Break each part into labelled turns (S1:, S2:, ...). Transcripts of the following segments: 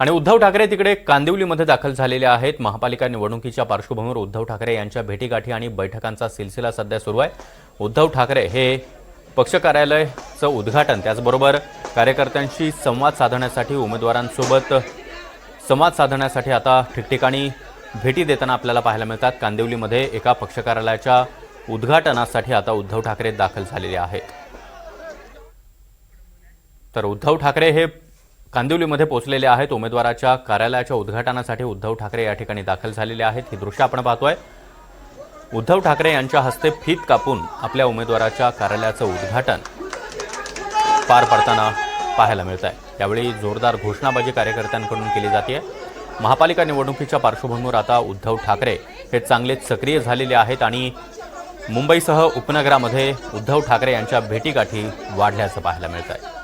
S1: आणि उद्धव ठाकरे तिकडे कांदिवलीमध्ये दाखल झालेले आहेत. महापालिका निवडणुकीच्या पार्श्वभूमीवर उद्धव ठाकरे यांच्या भेटीगाठी आणि बैठकांचा सिलसिला सध्या सुरू आहे. उद्धव ठाकरे हे पक्ष कार्यालयाचं उद्घाटन त्याचबरोबर कार्यकर्त्यांशी संवाद साधण्यासाठी उमेदवारांसोबत संवाद साधण्यासाठी आता ठिकठिकाणी भेटी देताना आपल्याला पाहायला मिळतात. कांदिवलीमध्ये एका पक्ष कार्यालयाच्या उद्घाटनासाठी आता उद्धव ठाकरे दाखल झालेले आहेत. तर उद्धव ठाकरे हे कांदिवलीमध्ये पोहोचलेले आहेत. उमेदवाराच्या कार्यालयाच्या उद्घाटनासाठी उद्धव ठाकरे या ठिकाणी दाखल झालेले आहेत. ही दृश्य आपण पाहतोय. उद्धव ठाकरे यांच्या हस्ते फीत कापून आपल्या उमेदवाराच्या कार्यालयाचं उद्घाटन पार पडताना पाहायला मिळत आहे यावेळी जोरदार घोषणाबाजी कार्यकर्त्यांकडून केली जाते महापालिका निवडणुकीच्या पार्श्वभूमीवर आता उद्धव ठाकरे हे चांगलेच सक्रिय झालेले आहेत आणि मुंबईसह उपनगरामध्ये उद्धव ठाकरे यांच्या भेटीगाठी वाढल्याचं पाहायला मिळत आहे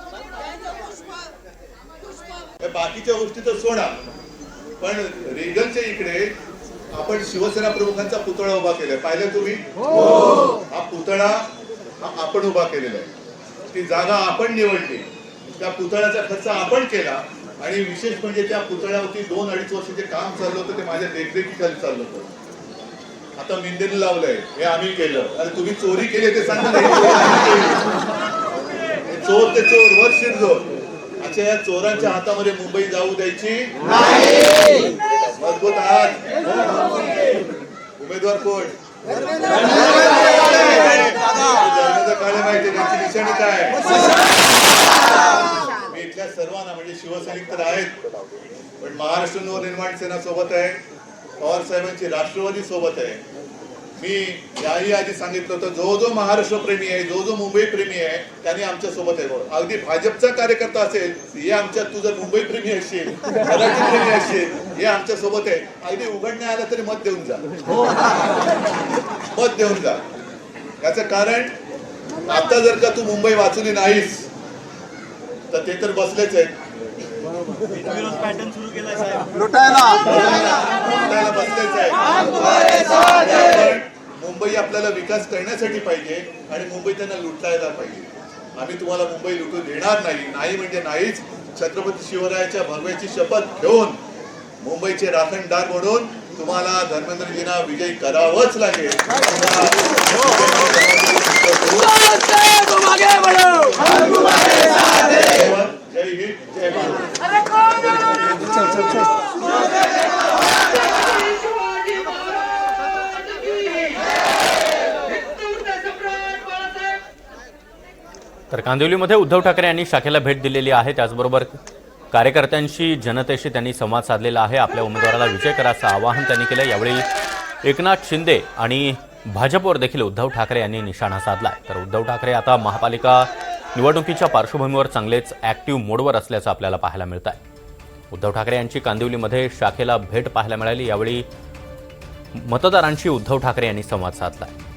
S2: बाकीच्या गोष्टी तर सोडा. पण रेगनच्या इकडे आपण शिवसेना प्रमुखांचा पुतळा उभा केलाय. पाहिलं तुम्ही? हा. पुतळा हा आपण उभा केलेला आहे. ती जागा आपण निवडली. त्या पुतळ्याचा खर्च आपण केला. आणि विशेष म्हणजे त्या पुतळ्यावरती दोन अडीच वर्ष जे काम चाललं होतं ते माझ्या देखरेखीखाली चाललं होतं. आता मिंदेने लावलंय. हे आम्ही केलं. अरे तुम्ही चोरी केली ते सांगा हे चोरी. हे ते चोर. वर शिरजोर अच्छा या चोरांच्या हातामध्ये मुंबई जाऊ द्यायची मजबूत आहात. उमेदवार कोण? काळे माहिती त्यांची निशाणी काय? मी इथल्या सर्वांना म्हणजे शिवसैनिक तर आहेत पण महाराष्ट्र नवनिर्माण सेना सोबत आहे पवार साहेबांची राष्ट्रवादी सोबत आहे. मी याही आधी सांगितलं होतं जो जो महाराष्ट्र प्रेमी आहे जो जो मुंबई प्रेमी आहे त्याने आमच्यासोबत आहे. अगदी भाजपचा कार्यकर्ता असेल हे आमच्या तू जर मुंबई प्रेमी असशील मराठी प्रेमी असशील हे आमच्यासोबत आहे. अगदी उघडण्या आला तरी मत देऊन जा. मत देऊन जा. याचं कारण आता जर का तू मुंबई वाचवली नाहीस तर ते तर बसलेच आहेत. लुटायला. बसलेच आहे मुंबई आपल्याला विकास करण्यासाठी पाहिजे आणि मुंबई त्यांना लुटायला पाहिजे. आम्ही तुम्हाला मुंबई लुटू देणार नाही नाही म्हणजे नाहीच. छत्रपती शिवरायाच्या भगव्याची शपथ घेऊन मुंबईचे राखणदार म्हणून तुम्हाला धर्मेंद्रजींना विजयी करावंच लागेल.
S1: तर कांदिवलीमध्ये उद्धव ठाकरे यांनी शाखेला भेट दिलेली आहे. त्याचबरोबर कार्यकर्त्यांशी जनतेशी त्यांनी संवाद साधलेला आहे. आपल्या उमेदवाराला विजय करायचं आवाहन त्यांनी केलं. यावेळी एकनाथ शिंदे आणि भाजपवर देखील उद्धव ठाकरे यांनी निशाणा साधला तर उद्धव ठाकरे आता महापालिका निवडणुकीच्या पार्श्वभूमीवर चांगलेच ॲक्टिव्ह मोडवर असल्याचं आपल्याला पाहायला मिळत आहे. उद्धव ठाकरे यांची कांदिवलीमध्ये शाखेला भेट पाहायला मिळाली. यावेळी मतदारांशी उद्धव ठाकरे यांनी संवाद साधला आहे.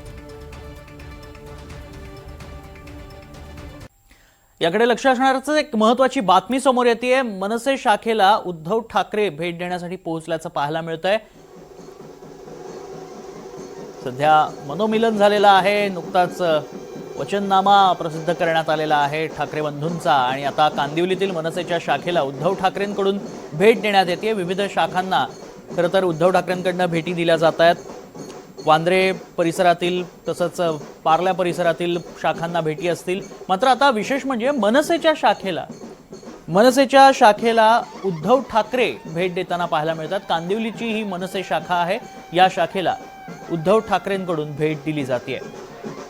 S3: याकडे लक्ष असणारच एक महत्वाची बातमी समोर येते मनसे शाखेला उद्धव ठाकरे भेट देण्यासाठी पोहोचल्याचं पाहायला मिळत आहे सध्या मनोमिलन झालेलं आहे. नुकताच वचननामा प्रसिद्ध करण्यात आलेला आहे ठाकरे बंधूंचा. आणि आता कांदिवलीतील मनसेच्या शाखेला उद्धव ठाकरेंकडून भेट देण्यात येते विविध शाखांना खरं तर उद्धव ठाकरेंकडनं भेटी दिल्या जात आहेत. वांद्रे परिसरातील तसंच पार्ल्या परिसरातील शाखांना भेटी असतील. मात्र आता विशेष म्हणजे मनसेच्या शाखेला मनसेच्या शाखेला उद्धव ठाकरे भेट देताना पाहायला मिळतात. कांदिवलीची ही मनसे शाखा आहे. या शाखेला उद्धव ठाकरेंकडून भेट दिली जाते.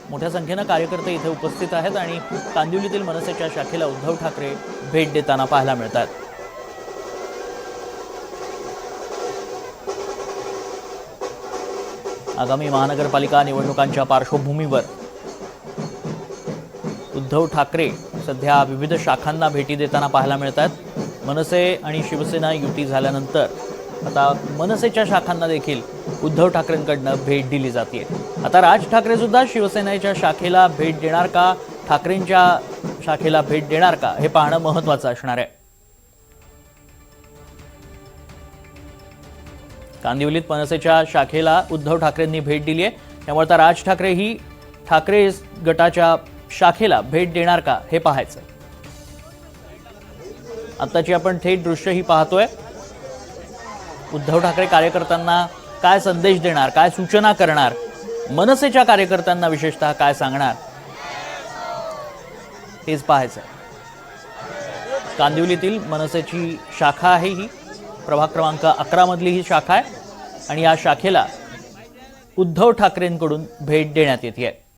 S3: मोठ्या संख्येनं कार्यकर्ते इथे उपस्थित आहेत आणि कांदिवलीतील मनसेच्या शाखेला उद्धव ठाकरे भेट देताना पाहायला मिळतात. आगामी महानगरपालिका निवडणुकांच्या पार्श्वभूमीवर उद्धव ठाकरे सध्या विविध शाखांना भेटी देताना पाहायला मिळतात मनसे आणि शिवसेना युती झाल्यानंतर आता मनसेच्या शाखांना देखील उद्धव ठाकरेंकडनं भेट दिली जाते आता राज ठाकरे सुद्धा शिवसेनेच्या शाखेला भेट देणार का? ठाकरेंच्या शाखेला भेट देणार का? हे पाहणं महत्त्वाचं असणार आहे. कांदिवलीत मनसेच्या शाखेला उद्धव ठाकरेंनी भेट दिली आहे. त्यामुळे आता राज ठाकरे ही ठाकरे गटाच्या शाखेला भेट देणार का हे पाहायचं आत्ताची आपण थेट दृश्य ही पाहतोय. उद्धव ठाकरे कार्यकर्त्यांना काय संदेश देणार काय सूचना करणार मनसेच्या कार्यकर्त्यांना विशेषतः काय सांगणार हेच पाहायचं कांदिवलीतील मनसेची शाखा आहे ही. प्रभाग क्रमांक अकरा मधली ही शाखा आहे. आणि या शाखेला उद्धव ठाकरेंकडून भेट देण्यात येते